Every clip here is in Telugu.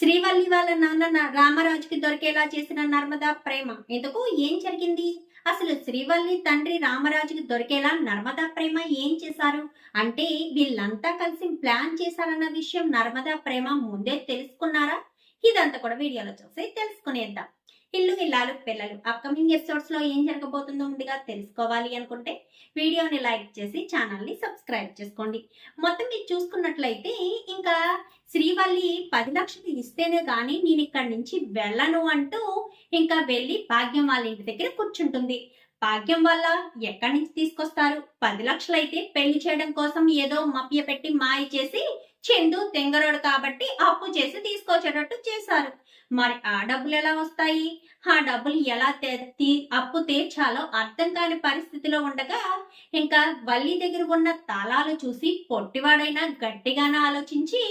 శ్రీవల్లి వాళ్ళ నాన్న న- రామరాజుకి దొరికేలా చేసిన నర్మదా ప్రేమ. ఎందుకు? ఏం జరిగింది? అసలు శ్రీవల్లి తండ్రి రామరాజుకి దొరికేలా నర్మదా ప్రేమ ఏం చేశారు? అంటే వీళ్ళంతా కలిసి ప్లాన్ చేశారన్న విషయం నర్మదా ప్రేమ ముందే తెలుసుకున్నారా? ఇదంతా కూడా వీడియోలో చూసి తెలుసుకునేద్దాం. ఇల్లు ఇల్లాలు పిల్లలు. అప్కమింగ్ ఎపిసోడ్స్లో ఏం జరగబోతుందో ముందుగా తెలుసుకోవాలి అనుకుంటే వీడియోని లైక్ చేసి ఛానల్ని సబ్స్క్రైబ్ చేసుకోండి. మొత్తం మీరు చూసుకున్నట్లయితే ఇంకా శ్రీవల్లి పది లక్షలు ఇస్తేనే కానీ నేను ఇక్కడి నుంచి వెళ్ళను అంటూ ఇంకా వెళ్ళి భాగ్యం వాళ్ళ ఇంటి దగ్గర కూర్చుంటుంది. భాగ్యం వల్ల ఎక్కడి నుంచి తీసుకొస్తారు? పది లక్షలు అయితే పెళ్ళి చేయడం కోసం ఏదో మప్య పెట్టి మాయ చేసి చందు తెంగరోడు కాబట్టి అప్పు చేసి తీసుకొచ్చేటట్టు చేశారు. మరి ఆ డబ్బులు ఎలా వస్తాయి? ఆ డబ్బులు ఎలా తీ- అప్పు తీర్చాలో అర్థం కాని పరిస్థితిలో ఉండగా ఇంకా వల్లి దగ్గర ఉన్న తాళాలు చూసి పొట్టివాడైనా గట్టిగానే ఆలోచించి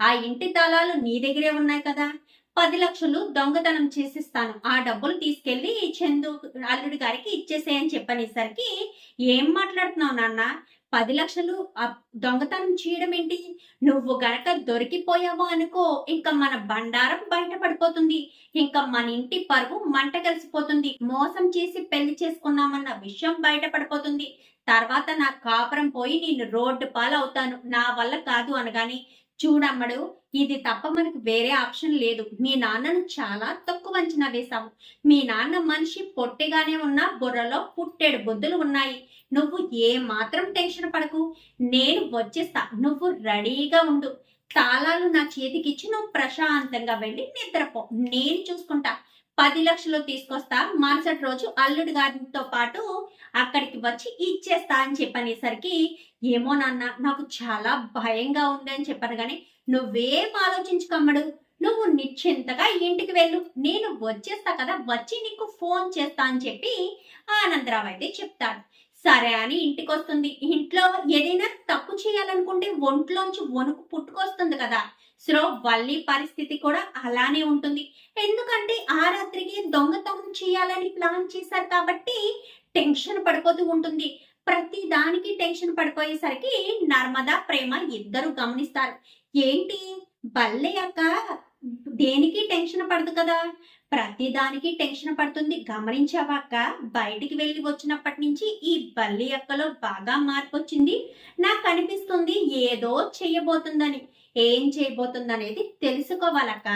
ఆ ఇంటి తాళాలు నీ దగ్గరే ఉన్నాయి కదా పది లక్షలు దొంగతనం చేసిస్తాను. ఆ డబ్బులు తీసుకెళ్ళి చందు అల్లుడి గారికి ఇచ్చేసేయని చెప్పనేసరికి ఏం మాట్లాడుతున్నావు నాన్న? పది లక్షలు దొంగతనం చేయడం ఏంటి? నువ్వు గనక దొరికిపోయావు అనుకో ఇంకా మన బండారం బయట పడిపోతుంది. ఇంకా మన ఇంటి పరువు మంట కలిసిపోతుంది. మోసం చేసి పెళ్ళి చేసుకున్నామన్న విషయం బయట పడిపోతుంది. తర్వాత నా కాపురం పోయి నేను రోడ్డు పాలవుతాను. నా వల్ల కాదు అనగాని చూడమ్మడు ఇది తప్ప మనకు వేరే ఆప్షన్ లేదు. మీ నాన్నను చాలా తక్కువ అంచనా వేశావు. మీ నాన్న మనిషి పొట్టిగానే ఉన్నా బుర్రలో పుట్టేడు బుద్ధులు ఉన్నాయి. నువ్వు ఏ మాత్రం టెన్షన్ పడకు. నేను వచ్చేస్తా. నువ్వు రెడీగా ఉండు. తాళాలు నా చేతికిచ్చి నువ్వు ప్రశాంతంగా వెళ్ళి నిద్రపో. నేను చూసుకుంటా. పది లక్షలు తీసుకొస్తా మరుసటి రోజు అల్లుడు గారితో పాటు అక్కడికి వచ్చి ఇచ్చేస్తా అని చెప్పనేసరికి ఏమో నాన్న నాకు చాలా భయంగా ఉంది అని చెప్పాను కానీ నువ్వేం ఆలోచించుకమ్మడు నువ్వు నిశ్చింతగా ఇంటికి వెళ్ళు. నేను వచ్చేస్తా కదా వచ్చి నీకు ఫోన్ చేస్తా అని చెప్పి ఆనందరావు అయితే చెప్తాడు. సరే అని ఇంటికి వస్తుంది ఇంట్లో ఏదైనా తప్పు చేయాలనుకుంటే ఒంట్లోంచి వణుకు పుట్టుకొస్తుంది కదా. సో వల్లి పరిస్థితి కూడా అలానే ఉంటుంది. ఎందుకంటే ఆ రాత్రికి దొంగతనం చేయాలని ప్లాన్ చేశారు కాబట్టి టెన్షన్ పడిపోతూ ఉంటుంది. ప్రతి దానికి టెన్షన్ పడిపోయేసరికి నర్మదా ప్రేమ ఇద్దరు గమనిస్తారు. ఏంటి? బల్లే అక్క దేనికి టెన్షన్ పడదు కదా? ప్రతి దానికి టెన్షన్ పడుతుంది. గమనించావాక బయటికి వెళ్ళి వచ్చినప్పటి నుంచి ఈ బల్లి అక్కలో బాగా మార్పు వచ్చింది నాకు అనిపిస్తుంది ఏదో చేయబోతుందని. ఏం చేయబోతుంది అనేది తెలుసుకోవాలక్క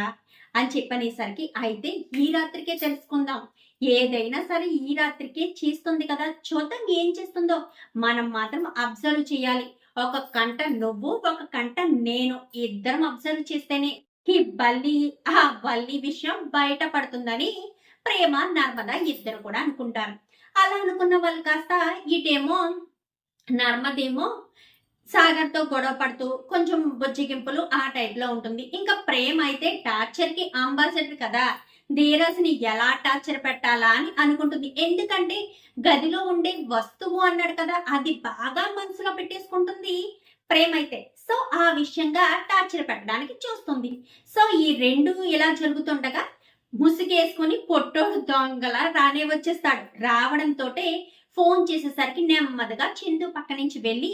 అని చెప్పనేసరికి అయితే ఈ రాత్రికే తెలుసుకుందాం. ఏదైనా సరే ఈ రాత్రికే చేస్తుంది కదా. చూద్దాం ఏం చేస్తుందో. మనం మాత్రం అబ్జర్వ్ చేయాలి. ఒక కంట నువ్వు ఒక కంట నేను. ఇద్దరం అబ్జర్వ్ చేస్తేనే ఈ బల్లి ఆ బల్లి విషయం బయటపడుతుందని ప్రేమ నర్మద ఇద్దరు కూడా అనుకుంటారు. అలా అనుకున్న వాళ్ళు కాస్త ఇటేమో నర్మదేమో సాగర్తో గొడవ పడుతూ కొంచెం బుజ్జిగింపులు ఆ టైప్లో ఉంటుంది. ఇంకా ప్రేమ అయితే టార్చర్కి అంబాసిడర్ కదా. ధీరజ్ని ఎలా టార్చర్ పెట్టాలా అని అనుకుంటుంది. ఎందుకంటే గదిలో ఉండే వస్తువు అన్నాడు కదా అది బాగా మనసులో పెట్టేసుకుంటుంది ప్రేమ అయితే. సో ఆ విషయంగా టార్చర్ పెట్టడానికి చూస్తుంది. సో ఈ రెండు ఇలా జరుగుతుండగా ముసుగేసుకొని పొట్టోడు దొంగల రానే వచ్చేస్తాడు. రావడంతో ఫోన్ చేసేసరికి నెమ్మదిగా చిందు పక్క నుంచి వెళ్ళి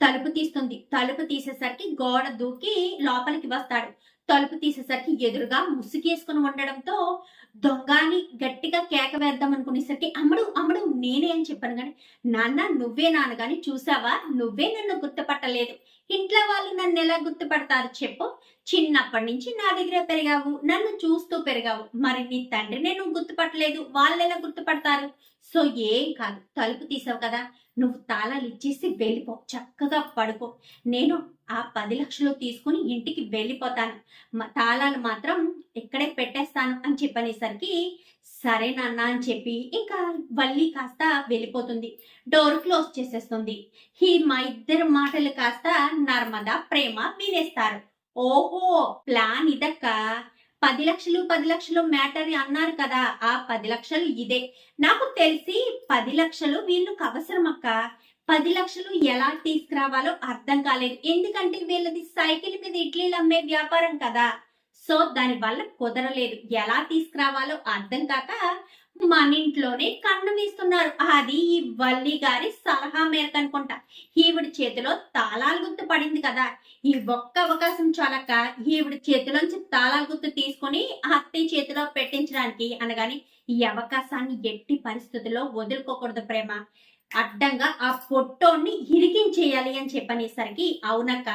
తలుపు తీస్తుంది. తలుపు తీసేసరికి గోడ దూకి లోపలికి వస్తాడు. తలుపు తీసేసరికి ఎదురుగా ముసుగేసుకుని ఉండడంతో దొంగని గట్టిగా కేక వేద్దాం అనుకునేసరికి అమ్ముడు అమ్ముడు నేనేం అని చెప్పాను కానీ నాన్న నువ్వే నాన్న కానీ చూసావా? నువ్వే నన్ను గుర్తుపట్టలేదు. ఇంట్లో వాళ్ళు నన్ను ఎలా గుర్తుపడతారు చెప్పు? చిన్నప్పటి నుంచి నా దగ్గర పెరిగావు నన్ను చూస్తూ పెరిగావు. మరి నీ తండ్రినే నువ్వు గుర్తుపట్టలేదు వాళ్ళు ఎలా గుర్తుపడతారు? సో ఏం కాదు తలుపు తీసావు కదా నువ్వు తాళాలు ఇచ్చేసి వెళ్ళిపో చక్కగా పడుకో. నేను ఆ పది లక్షలు తీసుకుని ఇంటికి వెళ్ళిపోతాను. తాళాలు మాత్రం ఇక్కడే పెట్టేస్తాను అని చెప్పనేసరికి సరే నాన్న అని చెప్పి ఇంకా వల్లి కాస్త వెళ్ళిపోతుంది. డోర్ క్లోజ్ చేసేస్తుంది. ఈ మా ఇద్దరు మాటలు కాస్త నర్మదా ప్రేమ వినేస్తారు ఓహో ప్లాన్ ఇదక్క? పది లక్షలు పది లక్షలు మ్యాటర్ అన్నారు కదా ఆ పది లక్షలు ఇదే. నాకు తెలిసి పది లక్షలు వీళ్ళకి అవసరం అక్క. పది లక్షలు ఎలా తీసుకురావాలో అర్థం కాలేదు. ఎందుకంటే వీళ్ళది సైకిల్ మీద ఇడ్లీలు అమ్మే వ్యాపారం కదా. సో దాని వల్ల కుదరలేదు. ఎలా తీసుకురావాలో అర్థం కాక మన ఇంట్లోనే కన్ను వీస్తున్నారు. అది ఈ వల్లి గారి సలహా మేరకు అనుకుంటా. ఈవిడి చేతిలో తాళాల గుర్తు పడింది కదా. ఈ ఒక్క అవకాశం చాలక ఈవిడి చేతిలోంచి తాళాల గుర్తు తీసుకుని అత్తయ్య చేతిలో పెట్టించడానికి అనగాని ఈ అవకాశాన్ని ఎట్టి పరిస్థితుల్లో వదులుకోకూడదు ప్రేమ. అడ్డంగా ఆ ఫోటోని ఇరికించేయాలి అని చెప్పనేసరికి అవునక్క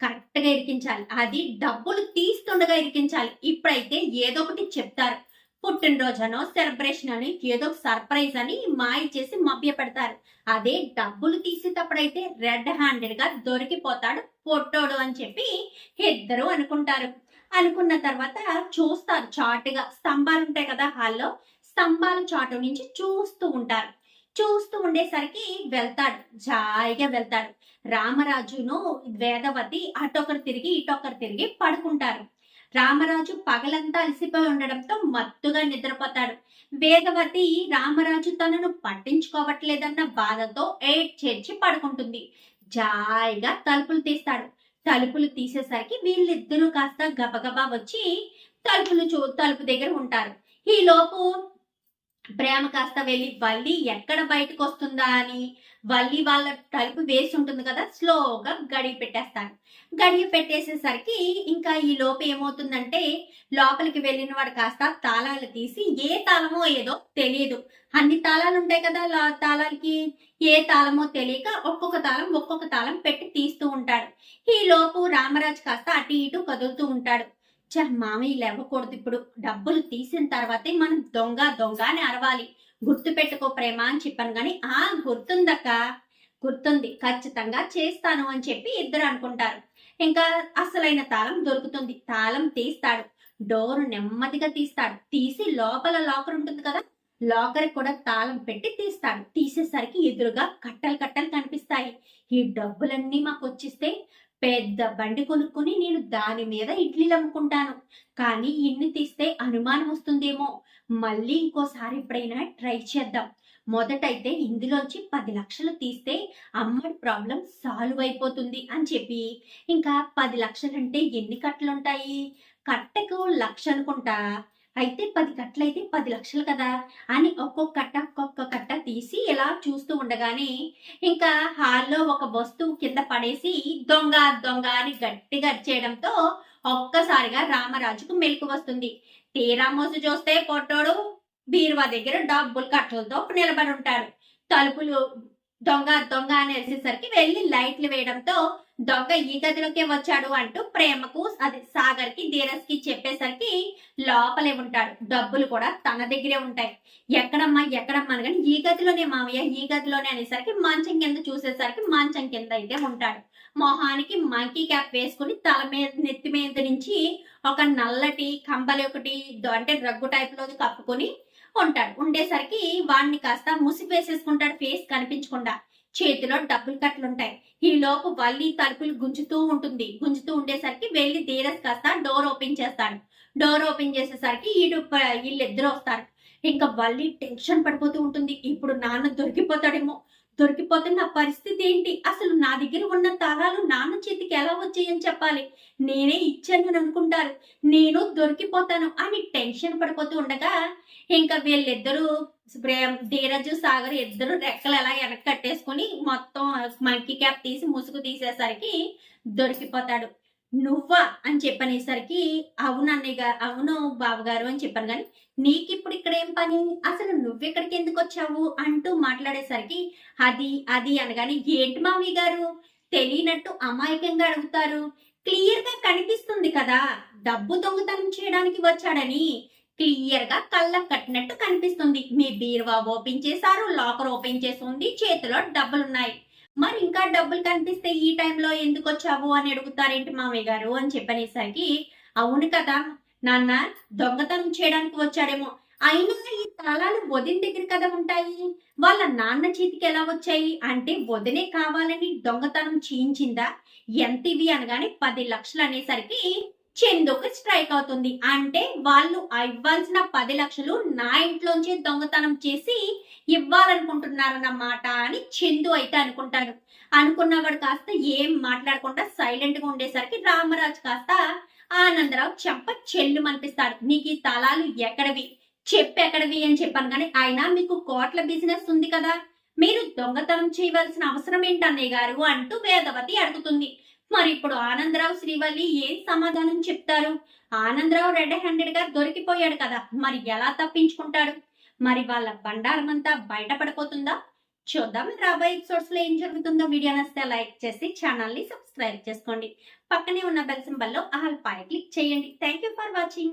కరెక్ట్గా ఇరికించాలి. అది డబ్బులు తీస్తుండగా ఇరికించాలి. ఇప్పుడైతే ఏదో ఒకటి చెప్తారు. పుట్టినరోజనో సెలబ్రేషన్ అని ఏదో ఒక సర్ప్రైజ్ అని మాయ చేసి మభ్య పెడతారు అదే డబ్బులు తీసేటప్పుడైతే రెడ్ హ్యాండెడ్గా దొరికిపోతాడు పొట్టోడు అని చెప్పి ఇద్దరు అనుకుంటారు. అనుకున్న తర్వాత చూస్తారు చాటుగా. స్తంభాలు ఉంటాయి కదా హాల్లో స్తంభాల చాటు నుంచి చూస్తూ ఉంటారు. చూస్తూ ఉండేసరికి వెళ్తాడు. జాయిగా వెళ్తాడు. రామరాజును వేదవతి అటొకరు తిరిగి ఇటొకరు తిరిగి పడుకుంటారు. రామరాజు పగలంతా అలసిపోయి ఉండడంతో మత్తుగా నిద్రపోతాడు. వేదవతి రామరాజు తనను పట్టించుకోవట్లేదన్న బాధతో ఏడ్ చేర్చి పడుకుంటుంది. జాయిగా తలుపులు తీస్తాడు. తలుపులు తీసేసరికి వీళ్ళిద్దరూ కాస్త గబగబా వచ్చి తలుపులు చూ తలుపు దగ్గర ఉంటారు. ఈ లోపు ప్రేమ కాస్త వెళ్ళి వల్లి ఎక్కడ బయటకు వస్తుందా అని వల్లి వాళ్ళ తలుపు వేసి ఉంటుంది కదా స్లోగా గడియ పెట్టేస్తాను గడియ పెట్టేసేసరికి ఇంకా ఈ లోపు ఏమవుతుందంటే లోపలికి వెళ్ళిన వాడు కాస్త తాళాలు తీసి ఏ తాళమో ఏదో తెలియదు. అన్ని తాళాలు ఉంటాయి కదా తాళాలకి ఏ తాళమో తెలియక ఒక్కొక్క తాళం ఒక్కొక్క తాళం పెట్టి తీస్తూ ఉంటాడు. ఈ లోపు రామరాజు కాస్త అటు ఇటు కదులుతూ ఉంటాడు. చ మామయ్య లేవకూడదు ఇప్పుడు. డబ్బులు తీసిన తర్వాతే మనం దొంగ దొంగ అని అరవాలి. గుర్తు పెట్టుకో ప్రేమ అని చెప్పాను కానీ ఆ గుర్తుందక్క. గుర్తుంది. ఖచ్చితంగా చేస్తాను అని చెప్పి ఇద్దరు అనుకుంటారు. ఇంకా అసలైన తాళం దొరుకుతుంది. తాళం తీస్తాడు. డోర్ నెమ్మదిగా తీస్తాడు. తీసి లోపల లాకర్ ఉంటుంది కదా లాకర్ కూడా తాళం పెట్టి తీస్తాడు. తీసేసరికి ఎదురుగా కట్టలు కట్టలు కనిపిస్తాయి. ఈ డబ్బులన్నీ మాకు వచ్చిస్తే పెద్ద బండి కొనుక్కుని నేను దాని మీద ఇడ్లీలు అమ్ముకుంటాను. కానీ ఇన్ని తీస్తే అనుమానం వస్తుందేమో. మళ్ళీ ఇంకోసారి ఎప్పుడైనా ట్రై చేద్దాం. మొదటైతే ఇందులోంచి పది లక్షలు తీస్తే అమ్మడి ప్రాబ్లం సాల్వ్ అయిపోతుంది అని చెప్పి. ఇంకా పది లక్షలంటే ఎన్ని కట్టలుంటాయి? కట్టకు లక్ష అనుకుంటా. అయితే పది కట్టలైతే పది లక్షలు కదా అని ఒక్కొక్క కట్ట ఒక్కొక్క కట్ట తీసి ఇలా చూస్తూ ఉండగానే ఇంకా హాల్లో ఒక వస్తువు కింద పడేసి దొంగ దొంగ అని గట్టిగా అరిచేయడంతో ఒక్కసారిగా రామరాజుకు మెలకు వస్తుంది. తీరా మోసు చూస్తే పొట్టోడు బీరువా దగ్గర డబ్బులు కట్టలతో నిలబడి ఉంటాడు. తలుపులు దొంగ దొంగ అని వేసేసరికి వెళ్ళి లైట్లు వేయడంతో దొంగ ఈ గదిలోకే వచ్చాడు అంటూ ప్రేమకు అది సాగర్కి ధీరజ్కి చెప్పేసరికి లోపలే ఉంటాడు. డబ్బులు కూడా తన దగ్గరే ఉంటాయి. ఎక్కడమ్మా ఎక్కడమ్మా అని కానీ ఈ గదిలోనే మామయ్య ఈ గదిలోనే అనేసరికి మంచం కింద చూసేసరికి మంచం కింద అయితే ఉంటాడు. మొహానికి మంకీ క్యాప్ వేసుకుని తల మీద నెత్తి మీద నుంచి ఒక నల్లటి కంబలి ఒకటి అంటే రగ్గు టైప్లో కప్పుకొని ఉంటాడు. ఉండేసరికి వాడిని కాస్త ముసిపేసేసుకుంటాడు ఫేస్ కనిపించకుండా. చేతిలో డబ్బులు కట్టలు ఉంటాయి ఈ లోపు వల్లి తలుపులు గుంజుతూ ఉంటుంది. గుంజుతూ ఉండేసరికి వెళ్ళి ధీరస్ కాస్త డోర్ ఓపెన్ చేస్తాడు. డోర్ ఓపెన్ చేసేసరికి ఈడు వీళ్ళిద్దరు వస్తారు. ఇంకా వల్లి టెన్షన్ పడిపోతూ ఉంటుంది. ఇప్పుడు నాన్న దొరికిపోతాడేమో. దొరికిపోతున్న పరిస్థితి ఏంటి? అసలు నా దగ్గర ఉన్న తారాలు నాన్న చేతికి ఎలా వచ్చాయని చెప్పాలి? నేనే ఇచ్చానని అనుకుంటారు. నేను దొరికిపోతాను అని టెన్షన్ పడిపోతూ ఉండగా ఇంకా వీళ్ళిద్దరూ ప్రేమ్ ధీరజు సాగర్ ఇద్దరు రెక్కలు ఎలా వెనక్కి కట్టేసుకుని మొత్తం మంకీ క్యాప్ తీసి ముసుగు తీసేసరికి దొరికిపోతాడు. నువ్వా అని చెప్పనేసరికి అవును అన్నయ్య అవును బావగారు అని చెప్పాను కానీ నీకు ఇప్పుడు ఇక్కడ ఏం పని? అసలు నువ్వెక్కడికి ఎందుకు వచ్చావు? అంటూ మాట్లాడేసరికి అది అది అనగానే ఏంటి మావి గారు? తెలియనట్టు అమాయకంగా అడుగుతారు. క్లియర్గా కనిపిస్తుంది కదా డబ్బు దొంగతనం చేయడానికి వచ్చాడని. క్లియర్గా కళ్ళకు కట్టినట్టు కనిపిస్తుంది. మీ బీరువా ఓపెన్ చేశారు లాకర్ ఓపెన్ చేసి ఉంది చేతిలో డబ్బులు ఉన్నాయి మరి ఇంకా డబ్బులు కనిపిస్తే ఈ టైంలో ఎందుకు వచ్చావు అని అడుగుతారేంటి మామయ్య గారు అని చెప్పనేసరికి అవును కదా నాన్న దొంగతనం చేయడానికి వచ్చాడేమో. అయినా ఈ తాళాలు వదిన దగ్గర కదా ఉంటాయి? వాళ్ళ నాన్న చేతికి ఎలా వచ్చాయి? అంటే వదినే కావాలని దొంగతనం చేయించిందా? ఎంత ఇవి అనగానే పది లక్షలు అనేసరికి చందుకి స్ట్రైక్ అవుతుంది. అంటే వాళ్ళు ఇవ్వాల్సిన పది లక్షలు నా ఇంట్లోంచి దొంగతనం చేసి ఇవ్వాలనుకుంటున్నారన్నమాట అని చందు అయితే అనుకుంటాడు. అనుకున్నవాడు కాస్త ఏం మాట్లాడకుండా సైలెంట్గా ఉండేసరికి రామరాజు కాస్త ఆనందరావు చెంప చెల్లు అనిపిస్తాడు నీకు ఈ తలాలు ఎక్కడవి? చెప్పు ఎక్కడవి అని చెప్పాను కానీ అయినా మీకు కోట్ల బిజినెస్ ఉంది కదా. మీరు దొంగతనం చేయవలసిన అవసరం ఏంటన్నయ్య గారు? అంటూ వేదవతి అడుగుతుంది. మరి ఇప్పుడు ఆనందరావు శ్రీవల్లి ఏం సమాధానం చెప్తారు? ఆనందరావు రెడ్ హ్యాండెడ్గా దొరికిపోయాడు కదా మరి ఎలా తప్పించుకుంటాడు? మరి వాళ్ళ బండారం అంతా బయటపడిపోతుందా? చూద్దాం. రాబోయే ఎపిసోడ్స్లో ఏం జరుగుతుందో వీడియో నస్తే లైక్ చేసి ఛానల్ని సబ్స్క్రైబ్ చేసుకోండి. పక్కనే ఉన్న బెల్ సింబల్లో ఆల్ పై క్లిక్ చేయండి. Thank you for watching.